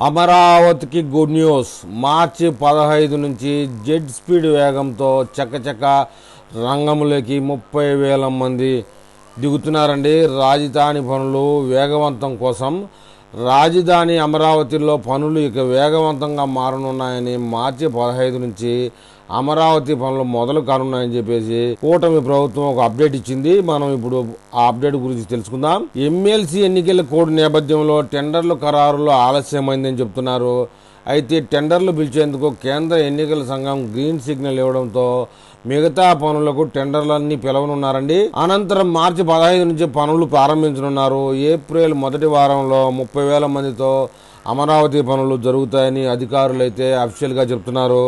అమరావతికి good news. మార్చి పదహైదు నుంచి జెడ్ స్పీడ్ వేగంతో చకచక రంగంలోకి ముప్పై వేల మంది దిగుతున్నారండి. రాజధాని పనులు వేగవంతం కోసం రాజధాని అమరావతిలో పనులు ఇక వేగవంతంగా మారనున్నాయని మార్చి పదహైదు నుంచి అమరావతి పనులు మొదలు కానున్నాయని చెప్పేసి కూటమి ప్రభుత్వం ఒక అప్డేట్ ఇచ్చింది. మనం ఇప్పుడు ఆ అప్డేట్ గురించి తెలుసుకుందాం. ఎమ్మెల్సీ ఎన్నికల కోడ్ నేపథ్యంలో టెండర్లు ఖరారులో ఆలస్యమైందని చెప్తున్నారు. అయితే టెండర్లు పిలిచేందుకు కేంద్ర ఎన్నికల సంఘం గ్రీన్ సిగ్నల్ ఇవ్వడంతో మిగతా పనులకు టెండర్లన్నీ పిలవనున్నారండి. అనంతరం మార్చి పదహైదు నుంచి పనులు ప్రారంభించనున్నారు. ఏప్రిల్ మొదటి వారంలో ముప్పై వేల మందితో అమరావతి పనులు జరుగుతాయని అధికారులు అయితే అఫీషియల్గా చెప్తున్నారు.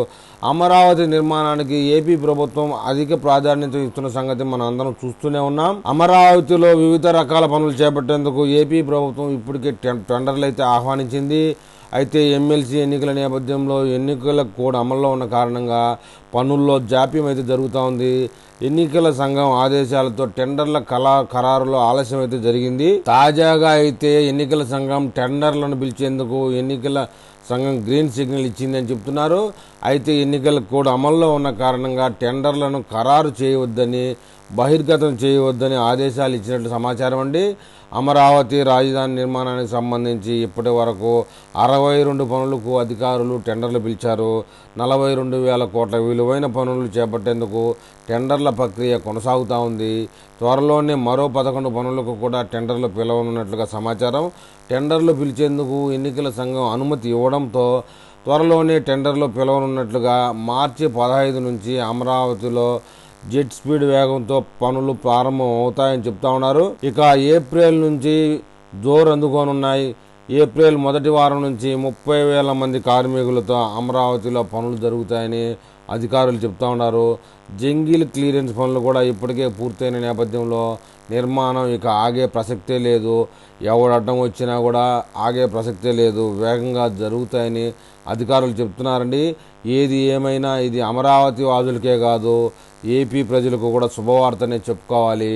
అమరావతి నిర్మాణానికి ఏపీ ప్రభుత్వం అధిక ప్రాధాన్యత ఇస్తున్న సంగతి మనం అందరం చూస్తూనే ఉన్నాం. అమరావతిలో వివిధ రకాల పనులు చేపట్టేందుకు ఏపీ ప్రభుత్వం ఇప్పటికే టెండర్లు అయితే ఆహ్వానించింది. అయితే ఎమ్మెల్సీ ఎన్నికల నేపథ్యంలో ఎన్నికల కోడ్ అమల్లో ఉన్న కారణంగా పనుల్లో జాప్యం అయితే జరుగుతూ ఉంది. ఎన్నికల సంఘం ఆదేశాలతో టెండర్ల కళా ఖరారులో ఆలస్యం అయితే జరిగింది. తాజాగా అయితే ఎన్నికల సంఘం టెండర్లను పిలిచేందుకు ఎన్నికల సంఘం గ్రీన్ సిగ్నల్ ఇచ్చిందని చెప్తున్నారు. అయితే ఎన్నికల కోడ్ అమల్లో ఉన్న కారణంగా టెండర్లను ఖరారు చేయవద్దని బహిర్గతం చేయవద్దని ఆదేశాలు ఇచ్చినట్లు సమాచారం అండి. అమరావతి రాజధాని నిర్మాణానికి సంబంధించి ఇప్పటి వరకు అరవై రెండు పనులకు అధికారులు టెండర్లు పిలిచారు. నలభై రెండు వేల కోట్ల విలువైన పనులు చేపట్టేందుకు టెండర్ల ప్రక్రియ కొనసాగుతూ ఉంది. త్వరలోనే మరో పదకొండు పనులకు కూడా టెండర్లు పిలవనున్నట్లుగా సమాచారం. టెండర్లు పిలిచేందుకు ఎన్నికల సంఘం అనుమతి ఇవ్వడం ఇవ్వడంతో త్వరలోనే టెండర్లో పిలవనున్నట్లుగా మార్చి పదహైదు నుంచి అమరావతిలో జెట్ స్పీడ్ వేగంతో పనులు ప్రారంభం అవుతాయని చెప్తా ఉన్నారు. ఇక ఏప్రిల్ నుంచి జోరు అందుకోనున్నాయి ఏప్రిల్ మొదటి వారం నుంచి ముప్పై వేల మంది కార్మికులతో అమరావతిలో పనులు జరుగుతాయని అధికారులు చెప్తా ఉన్నారు. జంగిల్ క్లియరెన్స్ పనులు కూడా ఇప్పటికే పూర్తయిన నేపథ్యంలో నిర్మాణం ఇక ఆగే ప్రసక్తే లేదు. ఎవడు అడ్డం వచ్చినా కూడా ఆగే ప్రసక్తే లేదు. వేగంగా జరుగుతాయని అధికారులు చెప్తున్నారండి. ఏది ఏమైనా ఇది అమరావతి వాదులకే కాదు. ఏపీ ప్రజలకు కూడా శుభవార్తనే చెప్పుకోవాలి.